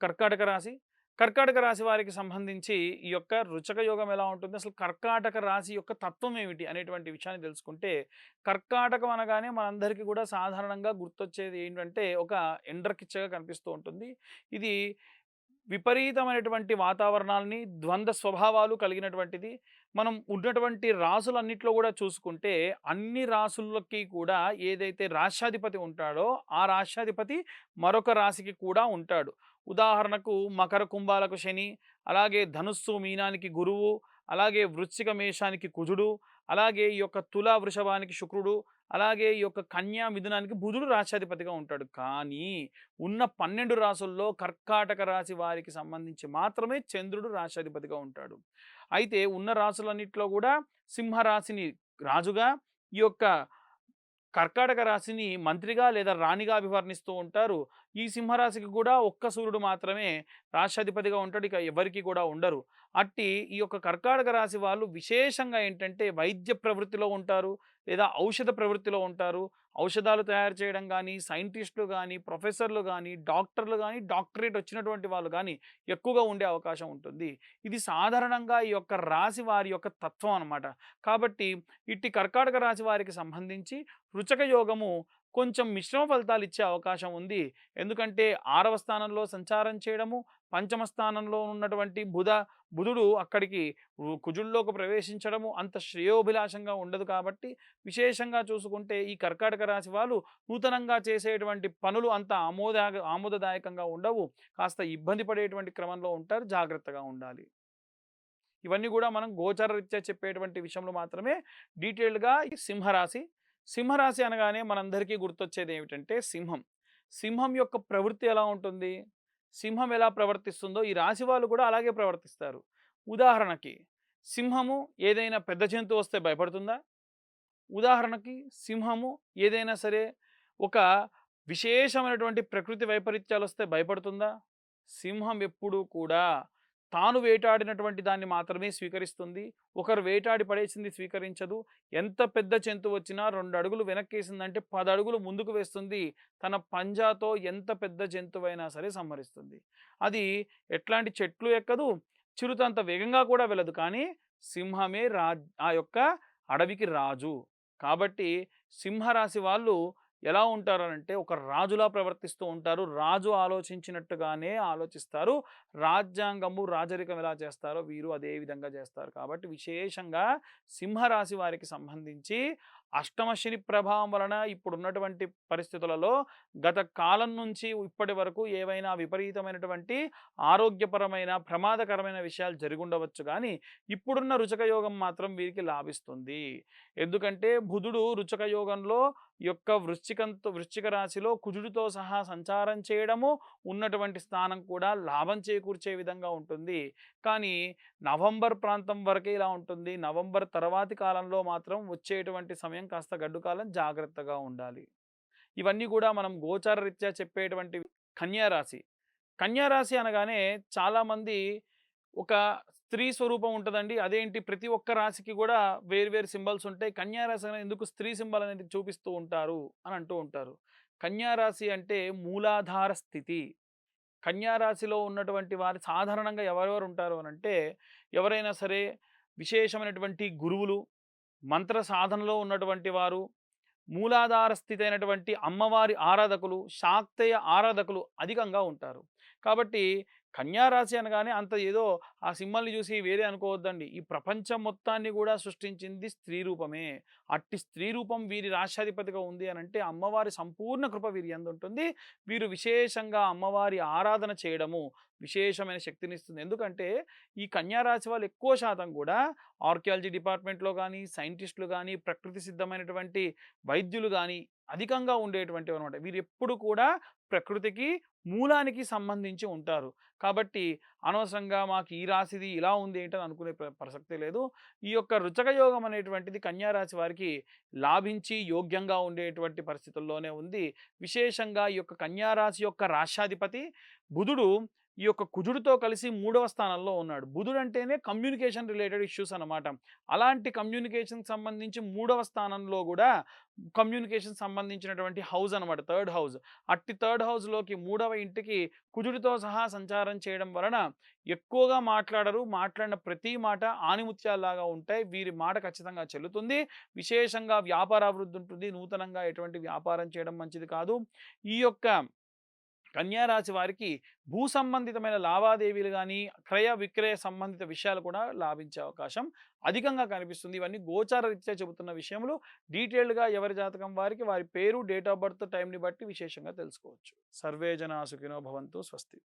కర్కాటక రాశి. కర్కాటక రాశి వారికి సంబంధించి ఈ యొక్క రుచక యోగం ఎలా ఉంటుంది? అసలు కర్కాటక రాశి యొక్క తత్వం ఏమిటి? అనేటువంటి విషయాన్ని తెలుసుకుంటే కర్కాటకం అనగానే మనందరికీ కూడా సాధారణంగా గుర్తొచ్చేది ఏంటంటే ఒక ఎండ్రకిచ్చగా కనిపిస్తూ ఉంటుంది. ఇది విపరీతమైనటువంటి వాతావరణాలని ద్వంద్వ స్వభావాలు కలిగినటువంటిది. మనం ఉన్నటువంటి రాసులన్నిట్లో కూడా చూసుకుంటే అన్ని రాసులకి కూడా ఏదైతే రాష్ట్రాధిపతి ఉంటాడో ఆ రాష్ట్రాధిపతి మరొక రాశికి కూడా ఉంటాడు. ఉదాహరణకు మకర కుంభాలకు శని అలాగే ధనుస్సు మీనానికి గురువు అలాగే వృశ్చిక మేషానికి కుజుడు అలాగే ఈ యొక్క తులా వృషభానికి శుక్రుడు అలాగే ఈ యొక్క కన్యా మిథునానికి బుధుడు రాశాధిపతిగా ఉంటాడు. కానీ ఉన్న పన్నెండు రాసుల్లో కర్కాటక రాశి వారికి సంబంధించి మాత్రమే చంద్రుడు రాశాధిపతిగా ఉంటాడు. అయితే ఉన్న రాసులన్నింటిలో కూడా సింహరాశిని రాజుగా ఈ యొక్క కర్కాటక రాశిని మంత్రిగా లేదా రాణిగా అభివర్ణిస్తూ ఉంటారు. ఈ సింహరాశికి కూడా ఒక్క సూర్యుడు మాత్రమే రాష్ట్రాధిపతిగా ఉంటాడు. ఇక ఎవరికి కూడా ఉండరు. అట్టి ఈ యొక్క కర్కాటక రాశి వాళ్ళు విశేషంగా ఏంటంటే వైద్య ప్రవృత్తిలో ఉంటారు. లేదా ఔషధ ప్రవృత్తిలో ఉంటారు. ఔషధాలు తయారు చేయడం కానీ సైంటిస్టులు కానీ ప్రొఫెసర్లు కానీ డాక్టర్లు కానీ డాక్టరేట్ వచ్చినటువంటి వాళ్ళు కానీ ఎక్కువగా ఉండే అవకాశం ఉంటుంది. ఇది సాధారణంగా ఈ యొక్క రాశి వారి యొక్క తత్వం అనమాట కాబట్టి ఇట్టి కర్కాటక రాశి వారికి సంబంధించి రుచక యోగము కొంచెం మిశ్రమ ఫలితాలు ఇచ్చే అవకాశం ఉంది. ఎందుకంటే ఆరవ స్థానంలో సంచారం చేయడము పంచమ స్థానంలో ఉన్నటువంటి బుధ బుధుడు అక్కడికి కుజుల్లోకి ప్రవేశించడము అంత శ్రేయోభిలాషంగా ఉండదు కాబట్టి విశేషంగా చూసుకుంటే ఈ కర్కాటక రాశి వాళ్ళు నూతనంగా చేసేటువంటి పనులు అంత ఆమోద ఆమోదదాయకంగా ఉండవు. కాస్త ఇబ్బంది పడేటువంటి క్రమంలో ఉంటారు జాగ్రత్తగా ఉండాలి. ఇవన్నీ కూడా మనం గోచర రీత్యా చెప్పేటువంటి విషయంలో మాత్రమే డీటెయిల్డ్గా ఈ సింహరాశి సింహరాశి అనగానే మనందరికీ గుర్తొచ్చేది ఏమిటంటే సింహం. సింహం యొక్క ప్రవృత్తి ఎలా ఉంటుంది? సింహం ఎలా ప్రవర్తిస్తుందో ఈ రాశి వాళ్ళు కూడా అలాగే ప్రవర్తిస్తారు. ఉదాహరణకి సింహము ఏదైనా పెద్ద జంతువు వస్తే భయపడుతుందా? ఉదాహరణకి సింహము ఏదైనా సరే ఒక విశేషమైనటువంటి ప్రకృతి వైపరీత్యాలు వస్తే భయపడుతుందా? సింహం ఎప్పుడూ కూడా తాను వేటాడినటువంటి దాన్ని మాత్రమే స్వీకరిస్తుంది. ఒకరు వేటాడి పడేసింది స్వీకరించదు. ఎంత పెద్ద జంతువు వచ్చినా రెండు అడుగులు వెనక్కేసిందంటే పది అడుగులు ముందుకు వేస్తుంది. తన పంజాతో ఎంత పెద్ద జంతువైనా సరే సంహరిస్తుంది. అది ఎట్లాంటి చెట్లు ఎక్కదు. చిరుత అంత వేగంగా కూడా వెళ్ళదు. కానీ సింహమే రా ఆ యొక్క అడవికి రాజు. కాబట్టి సింహరాశి వాళ్ళు ఎలా ఉంటారంటే ఒక రాజులా ప్రవర్తిస్తూ ఉంటారు. రాజు ఆలోచించినట్టుగానే ఆలోచిస్తారు. రాజ్యాంగము రాజరికం ఎలా చేస్తారో వీరు అదే విధంగా చేస్తారు. కాబట్టి విశేషంగా సింహరాశి వారికి సంబంధించి అష్టమ శని ప్రభావం వలన ఇప్పుడున్నటువంటి పరిస్థితులలో గత కాలం నుంచి ఇప్పటి వరకు ఏవైనా విపరీతమైనటువంటి ఆరోగ్యపరమైన ప్రమాదకరమైన విషయాలు జరుగుండవచ్చు కానీ ఇప్పుడున్న రుచక యోగం మాత్రం వీరికి లాభిస్తుంది. ఎందుకంటే బుధుడు రుచక యోగంలో యొక్క వృశ్చికంతో వృశ్చిక రాశిలో కుజుడితో సహా సంచారం చేయడము ఉన్నటువంటి స్థానం కూడా లాభం చేకూర్చే విధంగా ఉంటుంది. కానీ నవంబర్ ప్రాంతం వరకే ఇలా ఉంటుంది. నవంబర్ తర్వాతి కాలంలో మాత్రం వచ్చేటువంటి సమయం కాస్త గడ్డు కాలం జాగ్రత్తగా ఉండాలి. ఇవన్నీ కూడా మనం గోచార రీత్యా చెప్పేటువంటి కన్యారాశి కన్యారాశి అనగానే చాలామంది ఒక స్త్రీ స్వరూపం ఉంటుందండి. అదేంటి? ప్రతి ఒక్క రాశికి కూడా వేరు వేరు సింబల్స్ ఉంటాయి. కన్యారాశి అనేది ఎందుకు స్త్రీ సింబల్ అనేది చూపిస్తూ ఉంటారు అని అంటూ ఉంటారు. కన్యారాశి అంటే మూలాధార స్థితి. కన్యారాశిలో ఉన్నటువంటి వారు సాధారణంగా ఎవరెవరు ఉంటారు అని అంటే ఎవరైనా సరే విశేషమైనటువంటి గురువులు మంత్ర సాధనలో ఉన్నటువంటి వారు మూలాధార స్థితి అయినటువంటి అమ్మవారి ఆరాధకులు శాక్తేయ ఆరాధకులు అధికంగా ఉంటారు. కాబట్టి కన్యారాశి అనగానే అంత ఏదో ఆ సింబల్ని చూసి వేరే అనుకోవద్దండి. ఈ ప్రపంచం మొత్తాన్ని కూడా సృష్టించింది స్త్రీ రూపమే. అట్టి స్త్రీ రూపం వీరి రాష్ట్రాధిపతిగా ఉంది అని అంటే అమ్మవారి సంపూర్ణ కృప వీరి ఉంటుంది. వీరు విశేషంగా అమ్మవారి ఆరాధన చేయడము విశేషమైన శక్తిని ఇస్తుంది. ఎందుకంటే ఈ కన్యారాశి వాళ్ళు ఎక్కువ శాతం కూడా ఆర్కియాలజీ డిపార్ట్మెంట్లో కానీ సైంటిస్టులు కానీ ప్రకృతి సిద్ధమైనటువంటి వైద్యులు కానీ అధికంగా ఉండేటువంటివి అనమాట వీరు ఎప్పుడు కూడా ప్రకృతికి మూలానికి సంబంధించి ఉంటారు. కాబట్టి అనవసరంగా మాకు ఈ రాశిది ఇలా ఉంది ఏంటని అనుకునే ప్ర- ప్రసక్తే లేదు. ఈ యొక్క రుచక యోగం అనేటువంటిది కన్యారాశి వారికి లాభించి యోగ్యంగా ఉండేటువంటి పరిస్థితుల్లోనే ఉంది. విశేషంగా ఈ యొక్క కన్యారాశి యొక్క రాష్ట్రాధిపతి బుధుడు ఈ యొక్క కుజుడితో కలిసి మూడవ స్థానంలో ఉన్నాడు. బుధుడు అంటేనే కమ్యూనికేషన్ రిలేటెడ్ ఇష్యూస్ అనమాట అలాంటి కమ్యూనికేషన్ సంబంధించి మూడవ స్థానంలో కూడా కమ్యూనికేషన్ సంబంధించినటువంటి హౌస్ అన్నమాట. థర్డ్ హౌస్ అట్టి థర్డ్ హౌస్లోకి మూడవ ఇంటికి కుజుడితో సహా సంచారం చేయడం వలన ఎక్కువగా మాట్లాడరు. మాట్లాడిన ప్రతి మాట ఆనిముత్యాల్లాగా ఉంటాయి. వీరి మాట ఖచ్చితంగా చెల్లుతుంది. విశేషంగా వ్యాపార అభివృద్ధి ఉంటుంది. నూతనంగా ఎటువంటి వ్యాపారం చేయడం మంచిది కాదు. ఈ యొక్క కన్యారాశి వారికి భూ సంబంధితమైన లావాదేవీలు కానీ క్రయ విక్రయ సంబంధిత విషయాలు కూడా లాభించే అవకాశం అధికంగా కనిపిస్తుంది. ఇవన్నీ గోచార రీత్యా చెబుతున్న విషయములు. డీటెయిల్డ్గా ఎవరి జాతకం వారికి వారి పేరు డేట్ ఆఫ్ బర్త్ టైంని బట్టి విశేషంగా తెలుసుకోవచ్చు. సర్వే జనా సుఖినో భవంతు. స్వస్తి.